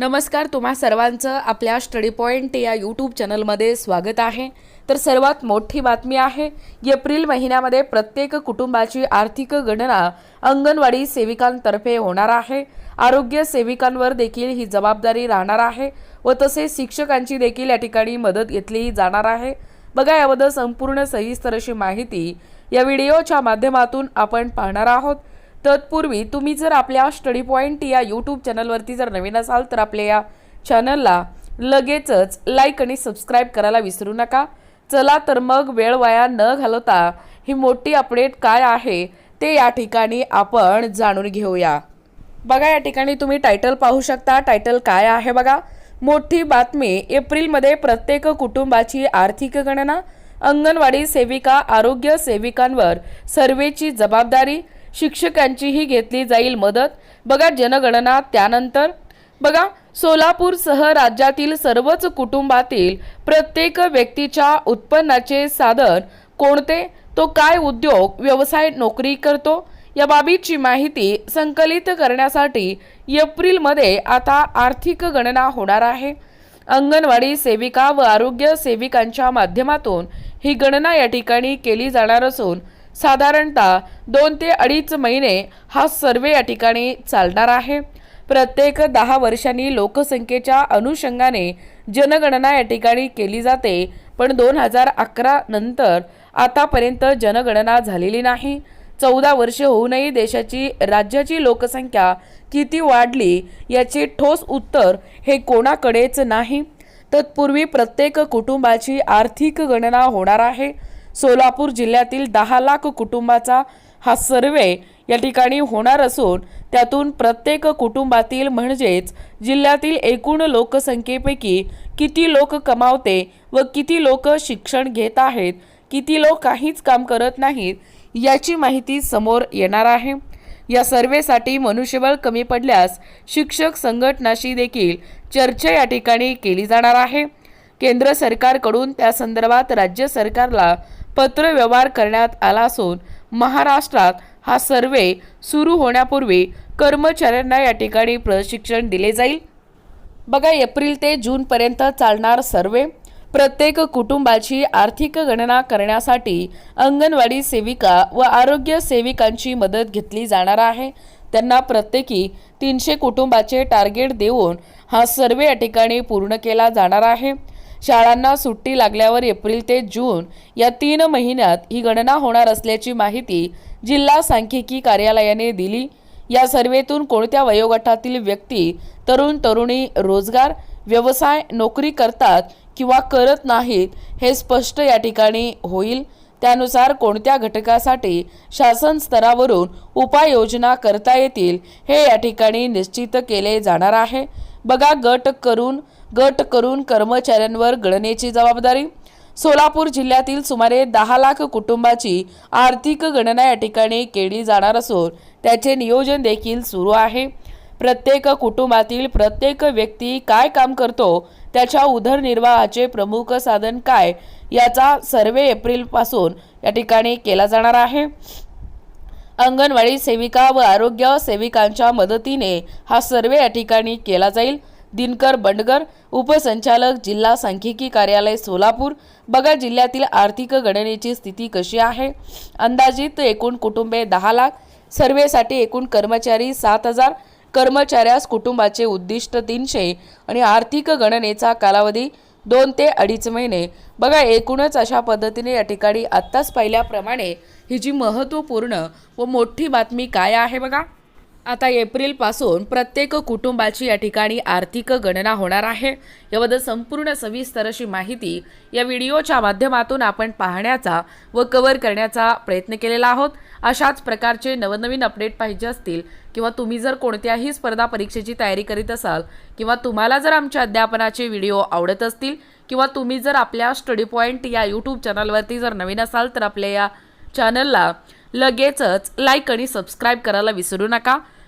नमस्कार तुम्हा सर्वांचं आपल्या स्टडी पॉईंट या यूट्यूब चॅनलमध्ये स्वागत आहे. तर सर्वात मोठी बातमी आहे एप्रिल महिन्यामध्ये प्रत्येक कुटुंबाची आर्थिक गणना अंगणवाडी सेविकांतर्फे होणार आहे. आरोग्य सेविकांवर देखील ही जबाबदारी राहणार आहे व तसेच शिक्षकांची देखील या ठिकाणी मदत घेतली जाणार आहे. बघा याबद्दल संपूर्ण सविस्तर अशी माहिती या व्हिडिओच्या माध्यमातून आपण पाहणार आहोत. तत्पूर्वी तुम्ही जर आपल्या स्टडी पॉईंट या यूट्यूब चॅनलवरती जर नवीन असाल तर आपल्या या चॅनलला लगेचच लाईक आणि सबस्क्राईब करायला विसरू नका. चला तर मग वेळ वाया न घालवता ही मोठी अपडेट काय आहे ते या ठिकाणी आपण जाणून घेऊया. बघा या ठिकाणी तुम्ही टायटल पाहू शकता. टायटल काय आहे बघा? मोठी बातमी एप्रिलमध्ये प्रत्येक कुटुंबाची आर्थिक गणना अंगणवाडी सेविका आरोग्य सेविकांवर सर्वेची जबाबदारी शिक्षकांचीही घेतली जाईल मदत. बघा जनगणना त्यानंतर. बघा सोलापूरसह राज्यातील सर्वच कुटुंबातील प्रत्येक व्यक्तीच्या उत्पन्नाचे साधन कोणते? तो काय उद्योग व्यवसाय नोकरी करतो? या बाबीची माहिती संकलित करण्यासाठी एप्रिलमध्ये आता आर्थिक गणना होणार आहे. अंगणवाडी सेविका व आरोग्य सेविकांच्या माध्यमातून ही गणना या ठिकाणी केली जाणार असून साधारणतः दोन ते अडीच महिने हा सर्वे या ठिकाणी चालणार आहे. प्रत्येक दहा वर्षांनी लोकसंख्येच्या अनुषंगाने जनगणना या ठिकाणी केली जाते पण दोन हजार अकरा नंतर आतापर्यंत जनगणना झालेली नाही. चौदा वर्षे होऊनही देशाची राज्याची लोकसंख्या किती वाढली याचे ठोस उत्तर हे कोणाकडेच नाही. तत्पूर्वी प्रत्येक कुटुंबाची आर्थिक गणना होणार आहे. सोलापूर जिल्ह्यातील दहा लाख कुटुंबाचा हा सर्वे या ठिकाणी होणार असून त्यातून प्रत्येक कुटुंबातील म्हणजेच जिल्ह्यातील एकूण लोकसंख्येपैकी किती लोक कमावते व किती लोक शिक्षण घेत आहेत किती लोक काहीच काम करत नाहीत याची माहिती समोर येणार आहे. या सर्वेसाठी मनुष्यबळ कमी पडल्यास शिक्षक संघटनाशी देखील चर्चा या ठिकाणी केली जाणार आहे. केंद्र सरकारकडून त्या संदर्भात राज्य सरकारला पत्रव्यवहार करण्यात आला असून महाराष्ट्रात हा सर्वे सुरू होण्यापूर्वी कर्मचाऱ्यांना या ठिकाणी प्रशिक्षण दिले जाईल. बघा एप्रिल ते जूनपर्यंत चालणार सर्वे. प्रत्येक कुटुंबाची आर्थिक गणना करण्यासाठी अंगणवाडी सेविका व आरोग्य सेविकांची मदत घेतली जाणार आहे. त्यांना प्रत्येकी तीनशे कुटुंबाचे टार्गेट देऊन हा सर्वे या ठिकाणी पूर्ण केला जाणार आहे. शाळांना सुट्टी लागल्यावर एप्रिल ते जून या तीन महिन्यात ही गणना होणार असल्याची माहिती जिल्हा सांख्यिकी कार्यालयाने दिली. या सर्वेतून कोणत्या वयोगटातील व्यक्ती तरुण तरुणी रोजगार व्यवसाय नोकरी करतात किंवा करत नाहीत हे स्पष्ट या ठिकाणी होईल. त्यानुसार कोणत्या घटकासाठी शासन स्तरावरून उपाययोजना करता येतील हे या ठिकाणी निश्चित केले जाणार आहे. बघा गट करून गट करून कर्मचाऱ्यांवर गणनेची जबाबदारी. सोलापूर जिल्ह्यातील सुमारे दहा लाख कुटुंबाची आर्थिक गणना या ठिकाणी केली जाणार असून त्याचे नियोजन देखील सुरू आहे. प्रत्येक कुटुंबातील प्रत्येक व्यक्ती काय काम करतो त्याच्या उदरनिर्वाहाचे प्रमुख साधन काय याचा सर्वे एप्रिलपासून या ठिकाणी केला जाणार आहे. अंगणवाडी सेविका व आरोग्य सेविकांच्या मदतीने हा सर्वे या ठिकाणी केला जाईल. दिनकर बंडगर उपसंचालक जिल्हा सांख्यिकी कार्यालय सोलापूर बघा जिल्ह्यातील आर्थिक गणनेची स्थिती कशी आहे? अंदाजित एकूण कुटुंबे दहा लाख सर्वेसाठी एकूण कर्मचारी सात हजार कर्मचाऱ्यास कुटुंबाचे उद्दिष्ट तीनशे आणि आर्थिक गणनेचा कालावधी दोन ते अडीच महिने. बघा एकूणच अशा पद्धतीने या ठिकाणी आत्ताच पाहिल्याप्रमाणे ही जी महत्त्वपूर्ण व मोठी बातमी काय आहे बघा? आता एप्रिलपासून प्रत्येक कुटुंबाची या ठिकाणी आर्थिक गणना होणार आहे. याबद्दल संपूर्ण सविस्तर अशी माहिती या व्हिडिओच्या माध्यमातून आपण पाहण्याचा व कव्हर करण्याचा प्रयत्न केलेला आहोत. अशाच प्रकारचे नवनवीन अपडेट पाहिजे असतील किंवा तुम्ही जर कोणत्याही स्पर्धा परीक्षेची तयारी करीत असाल किंवा तुम्हाला जर आमच्या अध्यापनाचे व्हिडिओ आवडत असतील किंवा तुम्ही जर आपल्या स्टडी पॉईंट या यूट्यूब चॅनलवरती जर नवीन असाल तर आपल्या या चॅनलला लगेचच लाईक आणि सबस्क्राईब करायला विसरू नका.